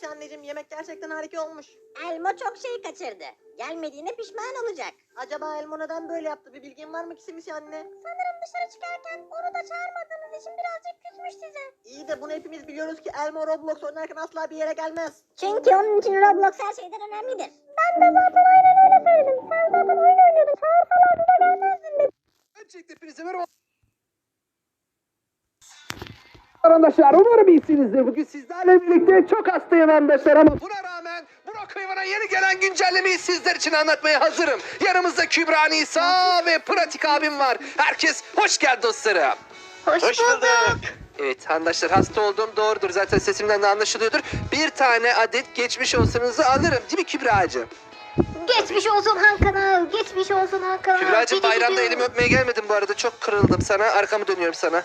kisimisi anneciğim. Yemek gerçekten harika olmuş. Elmo çok şey kaçırdı. Gelmediğine pişman olacak. Acaba Elmo neden böyle yaptı? Bir bilgin var mı kisimisi anne? Sanırım dışarı çıkarken onu da çağırmadığınız için birazcık küsmüş size. İyi de bunu hepimiz biliyoruz ki Elmo Roblox oynarken asla bir yere gelmez. Çünkü onun için Roblox her şeyden önemlidir. Ben de zaten aynen öyle söyledim. Sen zaten oyun oynuyordun. Çağırsalar bize gelmezdin dedim. Öncelikle hepinize merhaba. Arkadaşlar umarım iyisinizdir. Bugün sizlerle birlikte çok hastayım arkadaşlar ama buna rağmen Burak Hayvan'a yeni gelen güncellemeyi sizler için anlatmaya hazırım. Yanımızda Kübra Nisa ve Pratik abim var. Herkes hoş geldi dostlarım. Hoş, bulduk. Evet arkadaşlar hasta olduğum doğrudur. Zaten sesimden de anlaşılıyordur. Bir tane adet geçmiş olsanızı alırım. Değil mi Kübra'cığım? Geçmiş olsun Hakan'a. Geçmiş olsun Hakan'a. Kübra'cığım bayramda elimi öpmeye gelmedim bu arada. Çok kırıldım sana. Arkamı dönüyorum sana.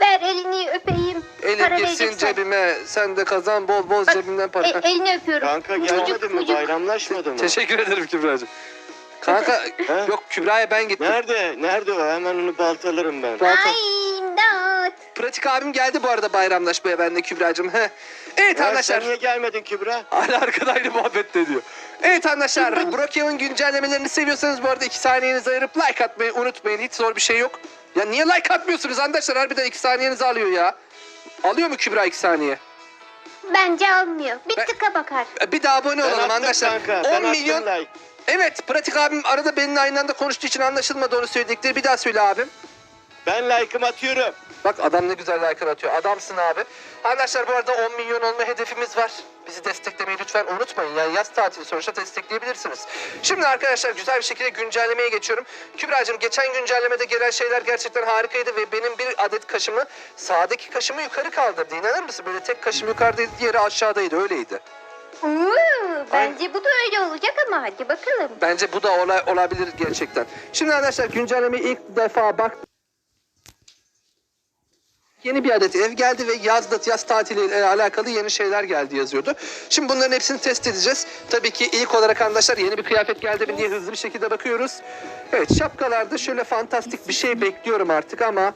Ver elini öpeyim. Elim Para vereceksen. cebime. Sen de kazan bol bol Bak, cebimden para. E, elini öpüyorum. Kanka Çocuk, gelmedin mi? çocuk. Bayramlaşmadın mı? Teşekkür ederim Kübra'cığım. Kanka He? yok Kübra'ya ben gittim. Nerede? Nerede o? Hemen onu baltalarım ben. Ay imdat. Pratik abim geldi bu arada bayramlaşmaya ben de Kübra'cığım. Heh. Evet Ya arkadaşlar. sen niye gelmedin Kübra? Hala arkada aynı muhabbet ediyor. Evet arkadaşlar Brookhaven güncellemelerini seviyorsanız bu arada 2 saniyenizi ayırıp like atmayı unutmayın. Hiç zor bir şey yok. Ya niye like atmıyorsunuz arkadaşlar? Harbiden 2 saniyenizi alıyor ya. Alıyor mu Kübra 2 saniye? Bence almıyor. Bir Ben- tıka bakar. E, Bir daha abone Ben olalım attım arkadaşlar. kanka. 10 ben milyon. like. Evet pratik abim arada benimle aynı anda konuştuğu için anlaşılmadı onu söyledikleri. Bir daha söyle abim. Ben like'ımı atıyorum. Bak adam ne güzel like atıyor. Adamsın abi. Arkadaşlar bu arada 10 milyon olma hedefimiz var. Bizi desteklemeyi lütfen unutmayın. Yani yaz tatili sonuçta destekleyebilirsiniz. Şimdi arkadaşlar güzel bir şekilde güncellemeye geçiyorum. Kübra'cığım geçen güncellemede gelen şeyler gerçekten harikaydı ve benim bir adet kaşımı sağdaki kaşımı yukarı kaldırdı. İnanır mısın? Böyle tek kaşım yukarıdaydı diğeri aşağıdaydı öyleydi. Oo, bence bu da öyle olacak ama hadi bakalım. Bence bu da olay, olabilir gerçekten. Şimdi arkadaşlar güncellemeye ilk defa bak. Yeni bir adet ev geldi ve yazda yaz tatiliyle alakalı yeni şeyler geldi yazıyordu. Şimdi bunların hepsini test edeceğiz. Tabii ki ilk olarak arkadaşlar yeni bir kıyafet geldi mi diye hızlı bir şekilde bakıyoruz. Evet şapkalarda şöyle fantastik bir şey bekliyorum artık ama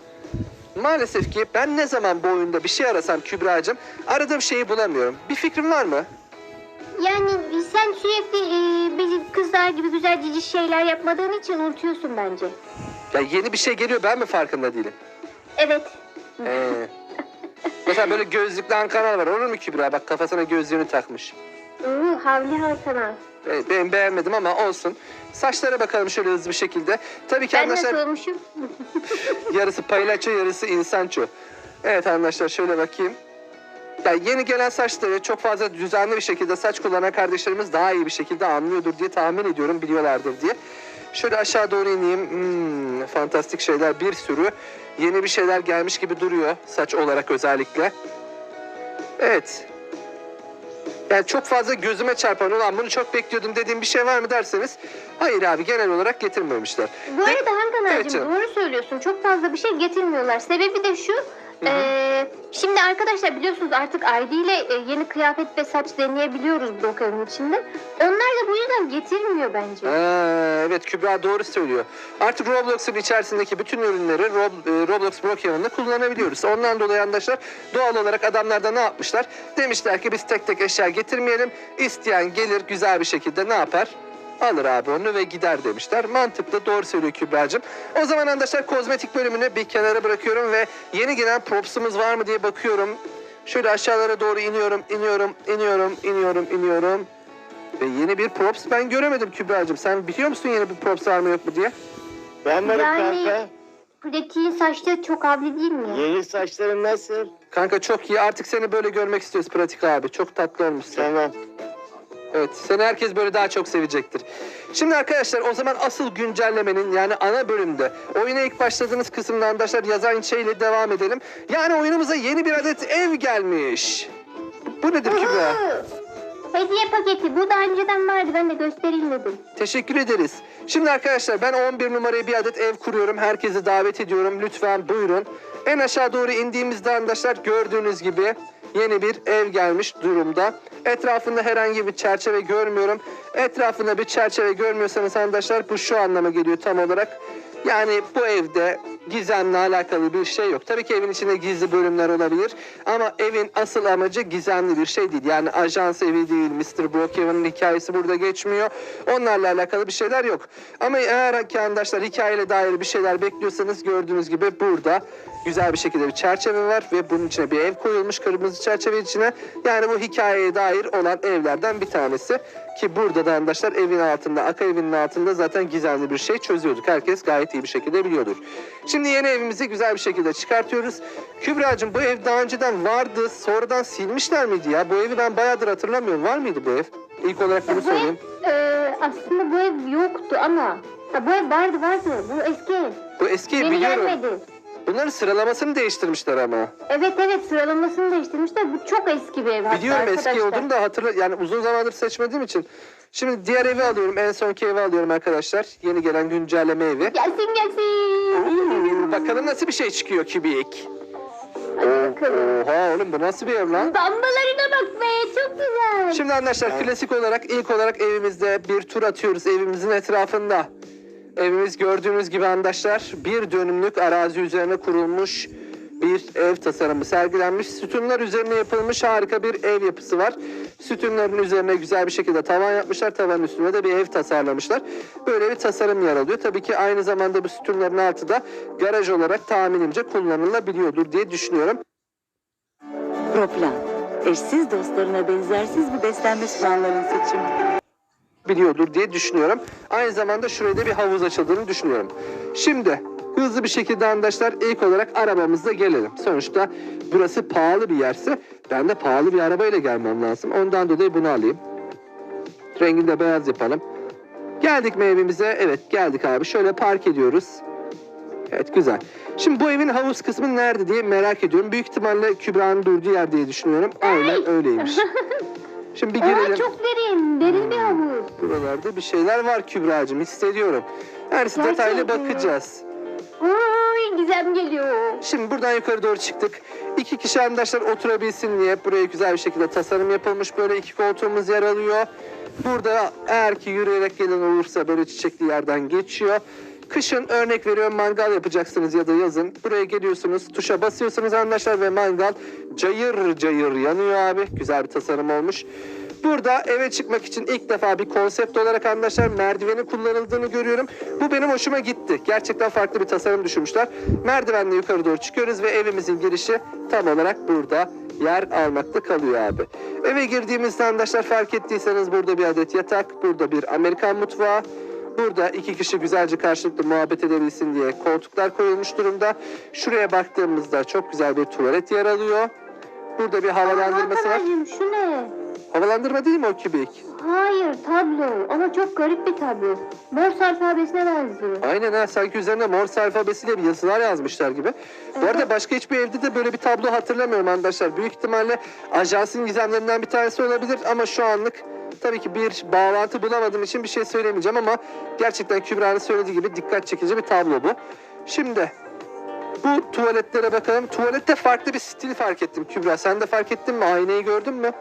maalesef ki ben ne zaman bu oyunda bir şey arasam Kübra'cığım aradığım şeyi bulamıyorum. Bir fikrin var mı? Yani sen sürekli e, bizim kızlar gibi güzel cici şeyler yapmadığın için unutuyorsun bence. Ya yeni bir şey geliyor ben mi farkında değilim? Evet. Ee, mesela böyle gözlüklü Ankara var. Olur mu Kübra? Bak kafasına gözlüğünü takmış. Oo, havli Hakan'a. Ee, ben beğenmedim ama olsun. Saçlara bakalım şöyle hızlı bir şekilde. Tabii ki Ben arkadaşlar nasıl olmuşum? yarısı paylaço yarısı insanço. Evet arkadaşlar şöyle bakayım. Ya yeni gelen saçları çok fazla düzenli bir şekilde saç kullanan kardeşlerimiz daha iyi bir şekilde anlıyordur diye tahmin ediyorum biliyorlardır diye. Şöyle aşağı doğru ineyim. Hmm, fantastik şeyler bir sürü. Yeni bir şeyler gelmiş gibi duruyor saç olarak özellikle. Evet. Yani çok fazla gözüme çarpan ulan bunu çok bekliyordum dediğim bir şey var mı derseniz hayır abi genel olarak getirmemişler. Bu arada Hakan Evet canım. doğru söylüyorsun. Çok fazla bir şey getirmiyorlar. Sebebi de şu. E, şimdi arkadaşlar biliyorsunuz artık ID ile e, yeni kıyafet ve saç deneyebiliyoruz Broker'ın içinde. Onlar da bu yüzden getirmiyor bence. Aa, evet Kübra doğru söylüyor. Artık Roblox'un içerisindeki bütün ürünleri Rob- e, Roblox Brokeon'da kullanabiliyoruz. Ondan dolayı arkadaşlar doğal olarak adamlar da ne yapmışlar? Demişler ki biz tek tek eşya getirmeyelim. İsteyen gelir güzel bir şekilde ne yapar? Alır abi onu ve gider demişler. Mantıklı doğru söylüyor Kübra'cığım. O zaman arkadaşlar kozmetik bölümünü bir kenara bırakıyorum ve yeni gelen propsumuz var mı diye bakıyorum. Şöyle aşağılara doğru iniyorum, iniyorum, iniyorum, iniyorum, iniyorum. Ve yeni bir props ben göremedim Kübra'cığım. Sen biliyor musun yeni bir props var mı yok mu diye? Ben varım Yani- kanka. Pratiğin saçları çok havli değil mi? Yeni saçların nasıl? Kanka çok iyi. Artık seni böyle görmek istiyoruz pratik abi. Çok tatlı olmuşsun. Tamam. Evet. Seni herkes böyle daha çok sevecektir. Şimdi arkadaşlar o zaman asıl güncellemenin yani ana bölümde oyuna ilk başladığınız kısımda arkadaşlar yazan şeyle devam edelim. Yani oyunumuza yeni bir adet ev gelmiş. Bu nedir Kübra? Hediye paketi. Bu daha önceden vardı. Ben de göstereyim dedim. Teşekkür ederiz. Şimdi arkadaşlar ben 11 numaraya bir adet ev kuruyorum. Herkesi davet ediyorum. Lütfen buyurun. En aşağı doğru indiğimizde arkadaşlar gördüğünüz gibi yeni bir ev gelmiş durumda. Etrafında herhangi bir çerçeve görmüyorum. Etrafında bir çerçeve görmüyorsanız arkadaşlar bu şu anlama geliyor tam olarak. Yani bu evde gizemle alakalı bir şey yok. Tabii ki evin içinde gizli bölümler olabilir ama evin asıl amacı gizemli bir şey değil. Yani ajans evi değil, Mr. Brookhaven'ın hikayesi burada geçmiyor. Onlarla alakalı bir şeyler yok. Ama eğer arkadaşlar hikayeyle dair bir şeyler bekliyorsanız gördüğünüz gibi burada güzel bir şekilde bir çerçeve var ve bunun içine bir ev koyulmuş kırmızı çerçeve içine. Yani bu hikayeye dair olan evlerden bir tanesi. Ki burada da arkadaşlar evin altında, Aka evinin altında zaten gizemli bir şey çözüyorduk. Herkes gayet iyi bir şekilde biliyordur. Şimdi yeni evimizi güzel bir şekilde çıkartıyoruz. Kübra'cığım bu ev daha önceden vardı. Sonradan silmişler miydi ya? Bu evi ben bayağıdır hatırlamıyorum. Var mıydı bu ev? İlk olarak bunu Bu söyleyeyim. ev, e, aslında bu ev yoktu ama ha, bu ev vardı vardı. Bu eski ev. Bu eski ev biliyorum. gelmedi. Bunların sıralamasını değiştirmişler ama. Evet evet sıralamasını değiştirmişler. Bu çok eski bir ev hatta Biliyorum eski arkadaşlar. olduğunu da hatırla yani uzun zamandır seçmediğim için. Şimdi diğer evi alıyorum. En sonki evi alıyorum arkadaşlar. Yeni gelen güncelleme evi. Gelsin gelsin. Oo, bakalım nasıl bir şey çıkıyor bakalım. Oha oğlum bu nasıl bir ev lan? Damlalarına bak be çok güzel. Şimdi arkadaşlar klasik olarak ilk olarak evimizde bir tur atıyoruz evimizin etrafında. Evimiz gördüğünüz gibi arkadaşlar bir dönümlük arazi üzerine kurulmuş bir ev tasarımı sergilenmiş. Sütunlar üzerine yapılmış harika bir ev yapısı var. Sütunların üzerine güzel bir şekilde tavan yapmışlar. Tavanın üstüne de bir ev tasarlamışlar. Böyle bir tasarım yer alıyor. Tabii ki aynı zamanda bu sütunların altı da garaj olarak tahminimce kullanılabiliyordur diye düşünüyorum. Proplan. Eşsiz dostlarına benzersiz bir beslenme planlarının seçimi. Biliyordur diye düşünüyorum. Aynı zamanda şuraya da bir havuz açıldığını düşünüyorum. Şimdi hızlı bir şekilde arkadaşlar ilk olarak arabamızla gelelim. Sonuçta burası pahalı bir yerse ben de pahalı bir arabayla gelmem lazım. Ondan dolayı bunu alayım. Rengini de beyaz yapalım. Geldik mi evimize? Evet geldik abi. Şöyle park ediyoruz. Evet güzel. Şimdi bu evin havuz kısmı nerede diye merak ediyorum. Büyük ihtimalle Kübra'nın durduğu yer diye düşünüyorum. Aynen öyleymiş. Şimdi bir girelim. Aa, çok derin. Derin bir havuz. Buralarda bir şeyler var Kübra'cığım hissediyorum. Her Gerçekten detaylı bakacağız. Oy gizem geliyor. Şimdi buradan yukarı doğru çıktık. İki kişi arkadaşlar oturabilsin diye buraya güzel bir şekilde tasarım yapılmış. Böyle iki koltuğumuz yer alıyor. Burada eğer ki yürüyerek gelen olursa böyle çiçekli yerden geçiyor. Kışın örnek veriyorum mangal yapacaksınız ya da yazın. Buraya geliyorsunuz, tuşa basıyorsunuz arkadaşlar ve mangal cayır cayır yanıyor abi. Güzel bir tasarım olmuş. Burada eve çıkmak için ilk defa bir konsept olarak arkadaşlar merdiveni kullanıldığını görüyorum. Bu benim hoşuma gitti. Gerçekten farklı bir tasarım düşünmüşler. Merdivenle yukarı doğru çıkıyoruz ve evimizin girişi tam olarak burada yer almakta kalıyor abi. Eve girdiğimizde arkadaşlar fark ettiyseniz burada bir adet yatak, burada bir Amerikan mutfağı, Burada iki kişi güzelce karşılıklı muhabbet edebilsin diye koltuklar koyulmuş durumda. Şuraya baktığımızda çok güzel bir tuvalet yer alıyor. Burada bir havalandırması var. Şu ne? Havalandırma değil mi o kübik? Hayır tablo ama çok garip bir tablo. Morse alfabesine benziyor. Aynen ha sanki üzerine Morse alfabesiyle bir yazılar yazmışlar gibi. Bu arada başka hiçbir evde de böyle bir tablo hatırlamıyorum arkadaşlar. Büyük ihtimalle ajansın gizemlerinden bir tanesi olabilir ama şu anlık tabii ki bir bağlantı bulamadığım için bir şey söylemeyeceğim ama gerçekten Kübra'nın söylediği gibi dikkat çekici bir tablo bu. Şimdi bu tuvaletlere bakalım. Tuvalette farklı bir stil fark ettim Kübra. Sen de fark ettin mi? Aynayı gördün mü?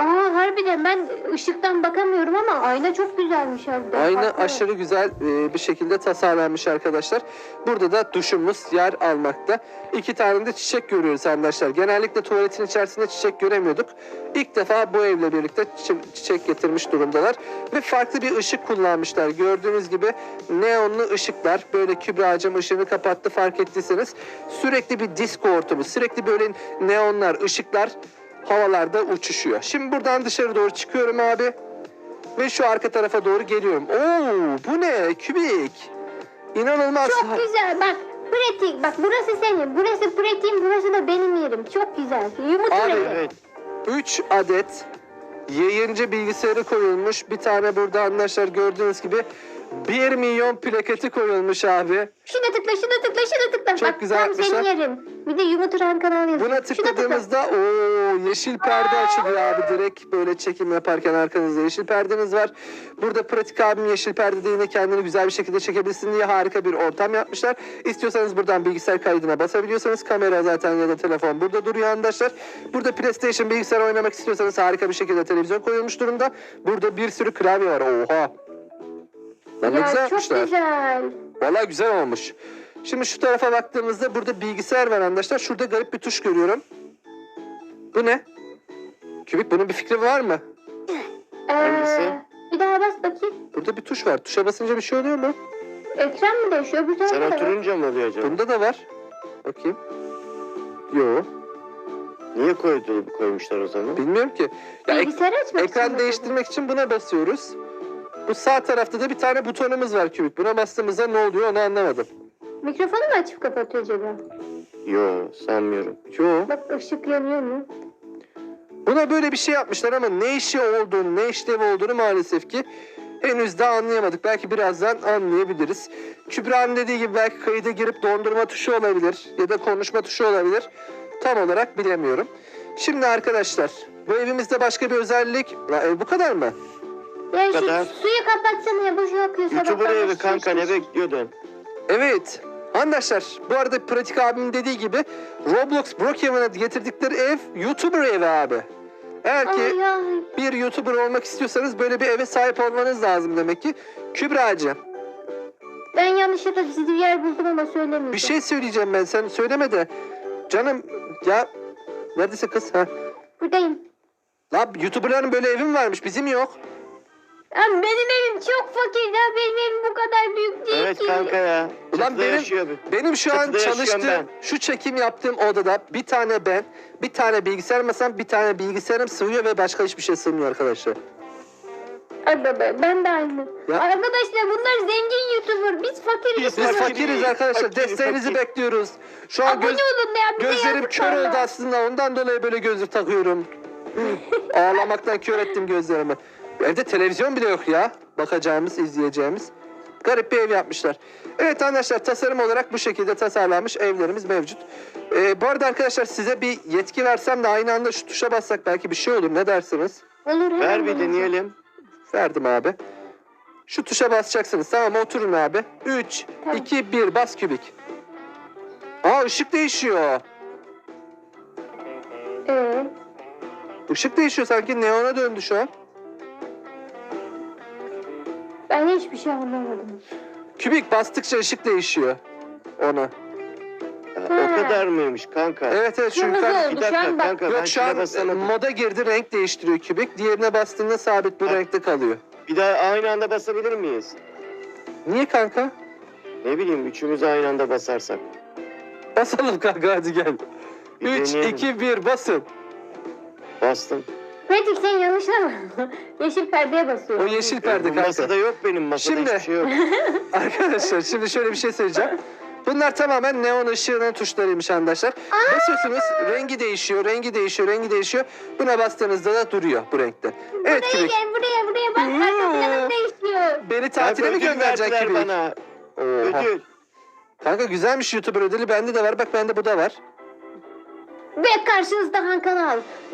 Aa harbiden ben ışıktan bakamıyorum ama ayna çok güzelmiş harbiden. Ayna Farklı. aşırı güzel e, bir şekilde tasarlanmış arkadaşlar. Burada da duşumuz yer almakta. İki tane de çiçek görüyoruz arkadaşlar. Genellikle tuvaletin içerisinde çiçek göremiyorduk. İlk defa bu evle birlikte çi- çiçek getirmiş durumdalar. Ve farklı bir ışık kullanmışlar. Gördüğünüz gibi neonlu ışıklar. Böyle Kübra'cığım ışığını kapattı fark ettiyseniz. Sürekli bir disco ortamı. Sürekli böyle neonlar, ışıklar havalarda uçuşuyor. Şimdi buradan dışarı doğru çıkıyorum abi. Ve şu arka tarafa doğru geliyorum. Oo bu ne? Kübik. İnanılmaz. Çok güzel bak. Pratik bak burası senin. Burası pratiğim burası da benim yerim. Çok güzel. Yumurta Abi. Evet. 3 adet yayıncı bilgisayarı koyulmuş. Bir tane burada arkadaşlar gördüğünüz gibi 1 milyon plaketi koyulmuş abi. Şuna tıkla şuna tıkla şuna tıkla. Çok bak güzel tam yapmışlar. senin yerin. Bir de yumurta kanal yazıyor. Buna tıkladığımızda o yeşil perde açılıyor abi direkt böyle çekim yaparken arkanızda yeşil perdeniz var. Burada pratik abim yeşil perdede yine kendini güzel bir şekilde çekebilsin diye harika bir ortam yapmışlar. İstiyorsanız buradan bilgisayar kaydına basabiliyorsanız kamera zaten ya da telefon burada duruyor arkadaşlar. Burada PlayStation bilgisayar oynamak istiyorsanız harika bir şekilde televizyon koyulmuş durumda. Burada bir sürü klavye var. Oha. Lan ne güzel çok yapmışlar. güzel. Valla güzel olmuş. Şimdi şu tarafa baktığımızda burada bilgisayar var arkadaşlar. Şurada garip bir tuş görüyorum. Bu ne? Kübik bunun bir fikri var mı? Hangisi? Ee, bir daha bas bakayım. Burada bir tuş var. Tuşa basınca bir şey oluyor mu? Ekran mı değişiyor? Bu Sen da var. oturunca mı oluyor acaba? Bunda da var. Bakayım. Yo, Niye koydu, koymuşlar o zaman? bilmiyorum ki. Ya ek- Bilgisayarı açmak için ekran değiştirmek için buna basıyoruz. Bu sağ tarafta da bir tane butonumuz var kübik. Buna bastığımızda ne oluyor onu anlamadım. Mikrofonu mu açıp kapatıyor acaba? Yo sanmıyorum. Yo. Bak ışık yanıyor mu? Buna böyle bir şey yapmışlar ama ne işi olduğunu, ne işlevi olduğunu maalesef ki henüz daha anlayamadık. Belki birazdan anlayabiliriz. Kübra'nın dediği gibi belki kayıda girip dondurma tuşu olabilir ya da konuşma tuşu olabilir. Tam olarak bilemiyorum. Şimdi arkadaşlar bu evimizde başka bir özellik... Ya, ev bu kadar mı? Ya şu kadar. suyu kapatsana ya boşu akıyor. YouTuber evi kanka ne bekliyordun? Evet. Arkadaşlar bu arada Pratik abimin dediği gibi Roblox Brookhaven'a getirdikleri ev YouTuber evi abi. Eğer ki Ay ay. bir YouTuber olmak istiyorsanız böyle bir eve sahip olmanız lazım demek ki. Kübra'cığım Ben yanlışlıkla gizli bir yer buldum ama söylemeyeceğim. bir şey söyleyeceğim ben sen söyleme de. Canım ya neredesin kız? Ha. Buradayım. La YouTuber'ların böyle evi mi varmış bizim yok. Ya benim evim çok fakir ya. Benim evim bu kadar büyük değil Evet ki. kanka ya. Ulan Çatıda benim- yaşıyor bir. Benim şu an Çatıda yaşıyorum çalıştığım, ben. şu çekim yaptığım odada bir tane ben, bir tane bilgisayar masam, bir tane bilgisayarım sığıyor ve başka hiçbir şey sığmıyor arkadaşlar. Ay baba ben de aynı. Ya- Arkadaşlar bunlar zengin YouTuber. Biz fakiriz. Biz Biz YouTuber. fakir- fakiriz arkadaşlar. fakiriz, Desteğinizi fakir. bekliyoruz. Şu an Abone göz, olun ya. bize gözlerim yazık kör valla. oldu aslında. Ondan dolayı böyle gözlük takıyorum. Ağlamaktan kör ettim gözlerimi. Evde televizyon bile yok ya. Bakacağımız, izleyeceğimiz. Garip bir ev yapmışlar. Evet arkadaşlar tasarım olarak bu şekilde tasarlanmış evlerimiz mevcut. Ee, bu arada arkadaşlar size bir yetki versem de aynı anda şu tuşa bassak belki bir şey olur. Ne dersiniz? Olur Ver bir deneyelim. Verdim abi. Şu tuşa basacaksınız. Tamam oturun abi. 3, Tamam. 2, 1 bas kübik. Aa ışık değişiyor. Ee, Işık değişiyor sanki neona döndü şu an. Ben hiçbir şey anlamadım. Kübik bastıkça ışık değişiyor. Ona. Ha, o kadar mıymış kanka? Evet evet şu Kırmızı yukarı... oldu Bir şu dakika an bak. kanka ben Yok şu şuna an e, basamadım. moda girdi renk değiştiriyor kübik. Diğerine bastığında sabit bu Ha. renkte kalıyor. Bir daha aynı anda basabilir miyiz? Niye kanka? Ne bileyim üçümüz aynı anda basarsak. Basalım kanka hadi gel. Bir 3, deneyelim. 2, 1 basın. Bastım. Pratik sen yanlışla mı? Yeşil perdeye basıyor. O yeşil perde kanka. masada yok benim masada Şimdi- hiçbir şey yok. Arkadaşlar şimdi şöyle bir şey söyleyeceğim. Bunlar tamamen neon ışığının tuşlarıymış arkadaşlar. Basıyorsunuz rengi değişiyor, rengi değişiyor, rengi değişiyor. Buna bastığınızda da duruyor bu renkte. Evet Buraya Kübik. gel buraya buraya bak. Arka planım değişiyor. Beni tatile mi gönderecek Kübik? bana. Oha. Ödül. Kanka güzelmiş YouTuber ödülü bende de var. Bak bende bu da var. Ve karşınızda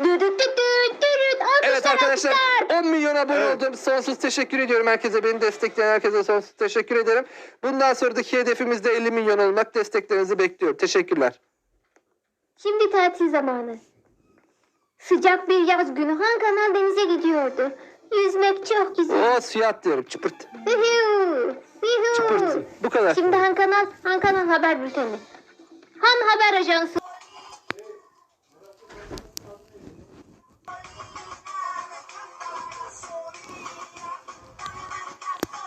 düdük. Alkışlar Evet arkadaşlar alkışlar. 10 milyon abone Evet. oldum. Sonsuz teşekkür ediyorum herkese. Beni destekleyen herkese sonsuz teşekkür ederim. Bundan sonraki hedefimiz de 50 milyon olmak. Desteklerinizi bekliyorum. Teşekkürler. Şimdi tatil zamanı. Sıcak bir yaz günü Han Kanal denize gidiyordu. Yüzmek çok güzel. Oo suya atlıyorum. Çıpırt. Yuhu, yuhu. Çıpırt. Bu kadar. Şimdi Han Kanal, Han Kanal haber bülteni. Han Haber Ajansı